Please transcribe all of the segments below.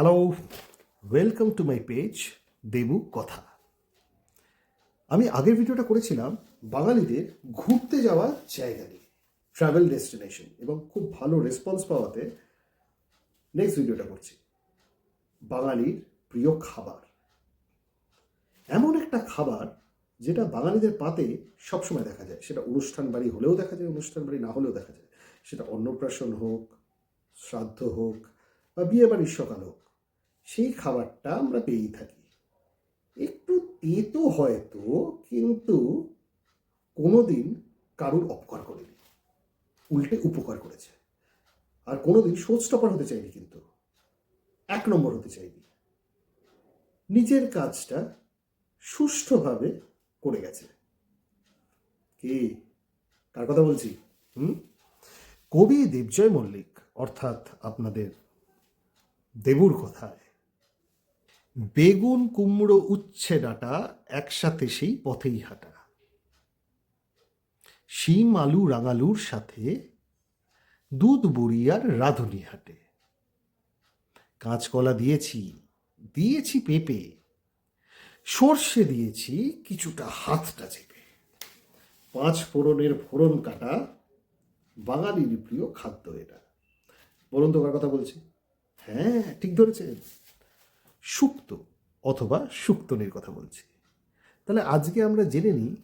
Hello welcome to my page Debu কথা আমি আগের ভিডিওটা করেছিলাম বাঙালিদের ঘুরতে যাওয়ার জায়গা নিয়ে ট্রাভেল ডেস্টিনেশন এবং খুব ভালো রেসপন্স পাওয়াতে নেক্সট ভিডিওটা করছি। বাঙালির প্রিয় খাবার। এমন একটা খাবার যেটা বাঙালিদের পাতে সবসময় দেখা যায়। সেটা অনুষ্ঠান বাড়ি হলেও দেখা যায়, অনুষ্ঠান বাড়ি না হলেও দেখা যায়। সেটা অন্নপ্রাশন হোক, শ্রাদ্ধ হোক, বা বিয়ে বাড়ির সকাল হোক। সেই খাবারটা আমরা পেয়েই থাকি। একটু তেতো হয়তো, কিন্তু কোনোদিন কারুর অপকার করেনি। উল্টে উপকার করেছে। আর কোনোদিন শোধ স্টপার হতে চাইনি কিন্তু। এক নম্বর হতে চাইনি নিজের কাজটা সুষ্ঠুভাবে করে গেছে। কি? কার কথা বলছি? হুম? কবি দেবজয় মল্লিক, অর্থাৎ আপনাদের দেবুর কথায় বেগুন, কুমড়ো, উচ্ছে ডাটা একসাথে সেই পথেই হাঁটা। শিম, আলু, রাঙালুর সাথে দুধ বুড়িয়ার রাঁধুনি হাটে। কাঁচকলা দিয়েছি দিয়েছি পেঁপে, সর্ষে দিয়েছি কিছুটা হাতটা চেপে। পাঁচ ফোড়নের ফোড়ন কাটা বাঙালির প্রিয় খাদ্য এটা। বলুন তো কার কথা বলছি? হ্যাঁ ঠিক ধরেছেন। সুক্ত অথবা সুক্তনির কথা বলছি। তাহলে আজকে আমরা জেনে নিই,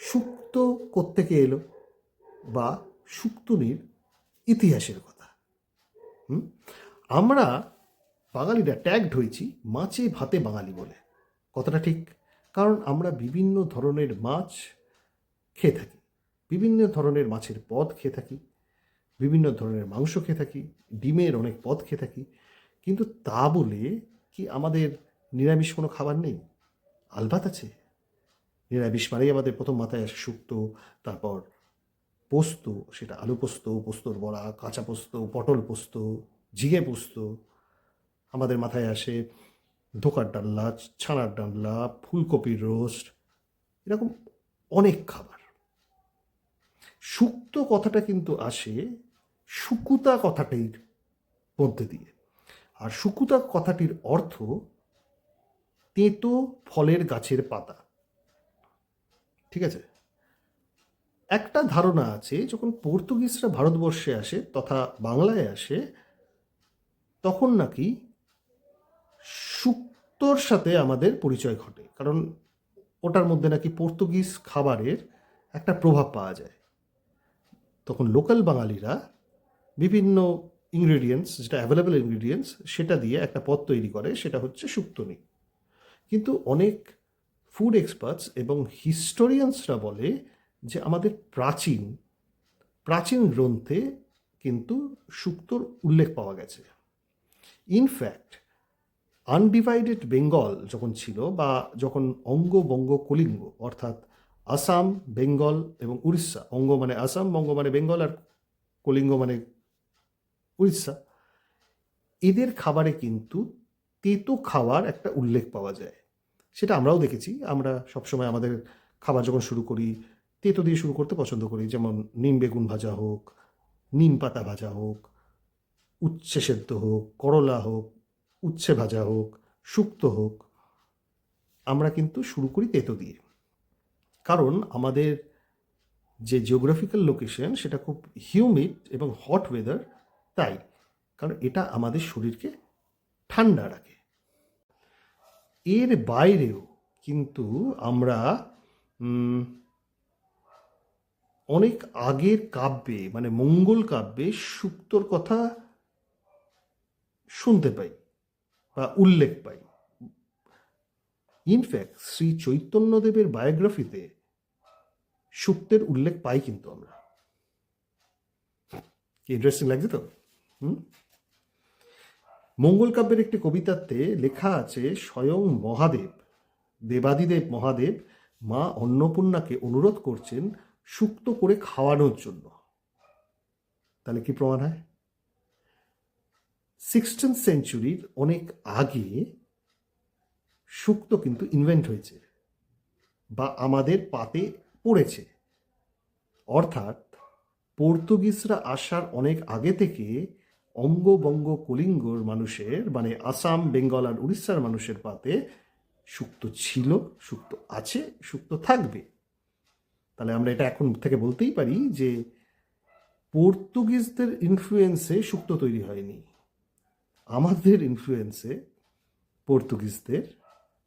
সুক্ত কোত্থেকে এলো বা সুক্তনির ইতিহাসের কথা। আমরা বাঙালিরা ট্যাগড হয়েছি মাছে ভাতে বাঙালি বলে। কথাটা ঠিক? কারণ আমরা বিভিন্ন ধরনের মাছ খেয়ে থাকি, বিভিন্ন ধরনের মাছের পদ খেয়ে থাকি, বিভিন্ন ধরনের মাংস খেয়ে থাকি, ডিমের অনেক পদ খেয়ে থাকি কিন্তু তা বলে কি আমাদের নিরামিষ কোনো খাবার নেই? আলবাত আছে। নিরামিষ মানেই আমাদের প্রথম মাথায় আসে শুক্তো, তারপর পোস্ত, সেটা আলু পোস্ত, পোস্তর বড়া, কাঁচা পোস্ত, পটল পোস্ত, ঝিঙে পোস্ত। আমাদের মাথায় আসে ধোকার ডাল্লা ছানার ডাল্লা ফুলকপির রোস্ট, এরকম অনেক খাবার। শুক্ত কথাটা কিন্তু আসে শুকুতা কথাটির মধ্যে দিয়ে। আর সুকুতা কথাটির অর্থ, তেঁতো ফলের গাছের পাতা। ঠিক আছে? একটা ধারণা আছে, যখন পর্তুগিজরা ভারতবর্ষে আসে তথা বাংলায় আসে, তখন নাকি সুক্তর সাথে আমাদের পরিচয় ঘটে। কারণ ওটার মধ্যে নাকি পর্তুগিজ খাবারের একটা প্রভাব পাওয়া যায়। তখন লোকাল বাঙালিরা বিভিন্ন ইনগ্রেডিয়েন্টস যেটা অ্যাভেলেবেল ইনগ্রেডিয়েন্টস সেটা দিয়ে একটা পদ তৈরি করে, সেটা হচ্ছে শুক্তনি। কিন্তু অনেক ফুড এক্সপার্টস এবং হিস্টোরিয়ানসরা বলে যে আমাদের প্রাচীন প্রাচীন গ্রন্থে কিন্তু সুক্তর উল্লেখ পাওয়া গেছে। ইনফ্যাক্ট আনডিভাইডেড বেঙ্গল যখন ছিল বা যখন অঙ্গ বঙ্গ কলিঙ্গ, অর্থাৎ আসাম, বেঙ্গল এবং উড়িষ্যা, অঙ্গ মানে আসাম, বঙ্গ মানে বেঙ্গল আর কলিঙ্গ মানে উড়িষ্যা। এদের খাবারে কিন্তু তেতো খাওয়ার একটা উল্লেখ পাওয়া যায়। সেটা আমরাও দেখেছি। আমরা সবসময় আমাদের খাবার যখন শুরু করি, তেতো দিয়ে শুরু করতে পছন্দ করি। যেমন নিম বেগুন ভাজা হোক, নিম পাতা ভাজা হোক, উচ্ছে সেদ্ধ হোক, করলা হোক, উচ্ছে ভাজা হোক, শুক্ত হোক, আমরা কিন্তু শুরু করি তেতো দিয়ে। কারণ আমাদের যে জিওগ্রাফিক্যাল লোকেশন সেটা খুব হিউমিড এবং হট ওয়েদার তাই। কারণ এটা আমাদের শরীরকে ঠান্ডা রাখে। এর বাইরেও কিন্তু আমরা অনেক আগের কাব্যে মানে মঙ্গল কাব্যে সুক্তর কথা শুনতে পাই বা উল্লেখ পাই। ইনফ্যাক্ট শ্রী চৈতন্যদেবের বায়োগ্রাফিতে সুক্তের উল্লেখ পাই কিন্তু আমরা। ইন্টারেস্টিং লাগছে তো? মঙ্গল কাব্যের একটি কবিতাতে লেখা আছে, স্বয়ং মহাদেব, দেবাদিদেব মহাদেব মা অন্নপূর্ণাকে অনুরোধ করছেন সুক্ত করে খাওয়ানোর জন্য। তাহলে কি প্রমাণ হয়? সিক্সটিন সেঞ্চুরির অনেক আগে সুক্ত কিন্তু ইনভেন্ট হয়েছে বা আমাদের পাতে পড়েছে। অর্থাৎ পর্তুগিজরা আসার অনেক আগে থেকে অঙ্গবঙ্গ কলিঙ্গর মানুষের মানে আসাম, বেঙ্গল আর উড়িষ্যার মানুষের পাতে সুক্ত ছিল, সুক্ত আছে, সুক্ত থাকবে। তাহলে আমরা এটা এখন থেকে বলতেই পারি যে পর্তুগিজদের ইনফ্লুয়েন্সে সুক্ত তৈরি হয়নি। আমাদের ইনফ্লুয়েন্সে পর্তুগিজদের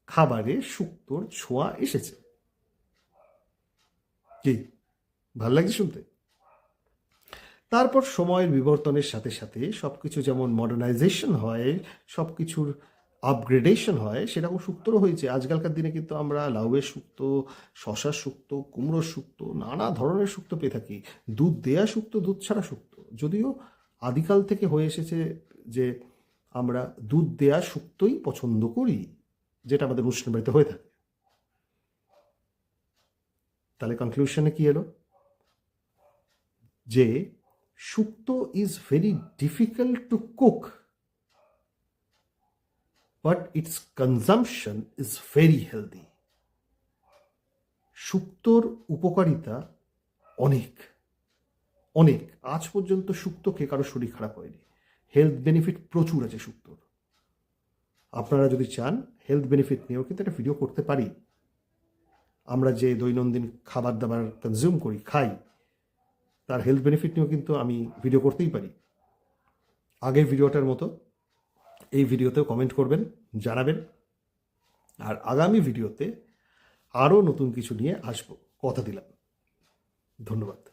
খাবারে শুক্তোর ছোঁয়া এসেছে। কি? ভালো লাগছে শুনতে? তারপর সময়ের বিবর্তনের সাথে সাথে সব কিছু যেমন মডার্নাইজেশন হয় সব কিছুর আপগ্রেডেশন হয় সেরকম শুক্তরও হয়েছে। আজকালকার দিনে কিন্তু আমরা লাউয়ের শুক্ত শশার শুক্ত কুমড়োর শুক্ত নানা ধরনের শুক্ত পেয়ে থাকি। দুধ দেয়া শুক্ত দুধ ছাড়া শুক্ত যদিও আদিকাল থেকে হয়ে এসেছে যে আমরা দুধ দেয়া শুক্তই পছন্দ করি, যেটা আমাদের অনুষ্ঠান বাড়িতে হয়ে থাকে। তাহলে কনক্লুশনে কি এলো? যে shukto is very difficult to cook but its consumption is very healthy শুক্তোর উপকারিতা অনেক অনেক। আজ পর্যন্ত শুক্তো খেয়ে কারও শরীর খারাপ হয়নি। হেলথ বেনিফিট প্রচুর আছে শুক্তোর আপনারা যদি চান হেলথ বেনিফিট নিয়েও কিন্তু একটা ভিডিও করতে পারি। আমরা যে দৈনন্দিন খাবার দাবার কনজিউম করি, খাই তার হেলথ বেনিফিট নিয়েও কিন্তু আমি ভিডিও করতেই পারি। আগের ভিডিওটার মতো এই ভিডিওতেও কমেন্ট করবেন, জানাবেন। আর আগামী ভিডিওতে আরও নতুন কিছু নিয়ে আসব। কথা দিলাম। ধন্যবাদ।